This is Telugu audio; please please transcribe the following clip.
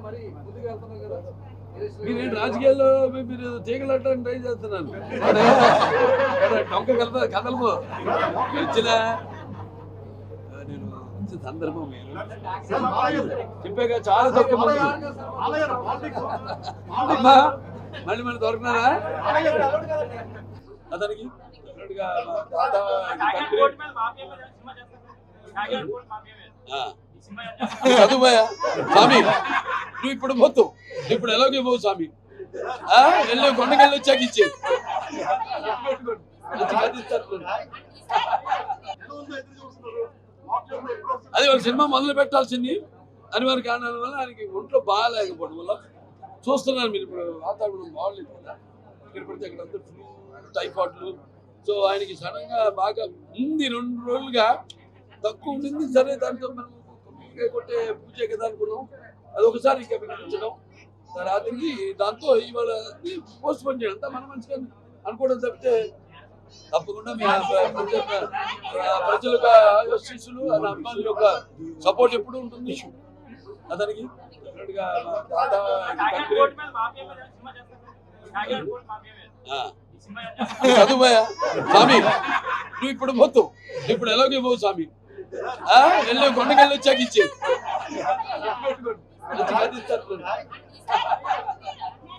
మరి రాజకీయాల్లో మీరు తీగలట్టడానికి ట్రై చేస్తున్నాను డొంక కలద కదలము వచ్చిన నేను వచ్చిన సందర్భం మీరు చెప్పాక చాలా తక్కువ అమ్మా మళ్ళీ మళ్ళీ దొరికినారా అతనికి డెఫినెట్గా చదువుయా స్వామి నువ్వు ఇప్పుడు పోతు ఇప్పుడు ఎలాగే పోవు స్వామి. ఆ? కొండకెళ్ళి వచ్చాక ఇచ్చే అది వాళ్ళ సినిమా మొదలు పెట్టాల్సింది. అనివార్య కారణాల వల్ల ఆయనకి ఒంట్లో బాగాలేకపోవడం వల్ల చూస్తున్నారు మీరు ఇప్పుడు వాతావరణం బాగలేదు కదా. ఇక్కడ పడితే అక్కడ అందరూ ఫ్లూ టైఫాయిడ్లు. సో ఆయనకి సడన్గా బాగా ఉంది రెండు రోజులుగా తక్కువ ఉండింది. సరే దానితో మనం కొట్టే పూజ కదా అనుకున్నాం అది ఒకసారి ఇంకా వినిపించడం రాత్రికి దాంతో ఇవాళ పోస్ట్ పోన్ చేయడం అంతా మన మంచిగా అనుకోవడం తప్పితే తప్పకుండా మీ ప్ర- ప్రజల యొక్క ఆ అమ్మాయిల యొక్క సపోర్ట్ ఎప్పుడు ఉంటుంది అతనికి. చదువు. స్వామి నువ్వు ఇప్పుడు పోతు ఇప్పుడు ఎలాగే పోవు స్వామి? వెళ్ళి కొండకెళ్ళి వచ్చాక ఇచ్చే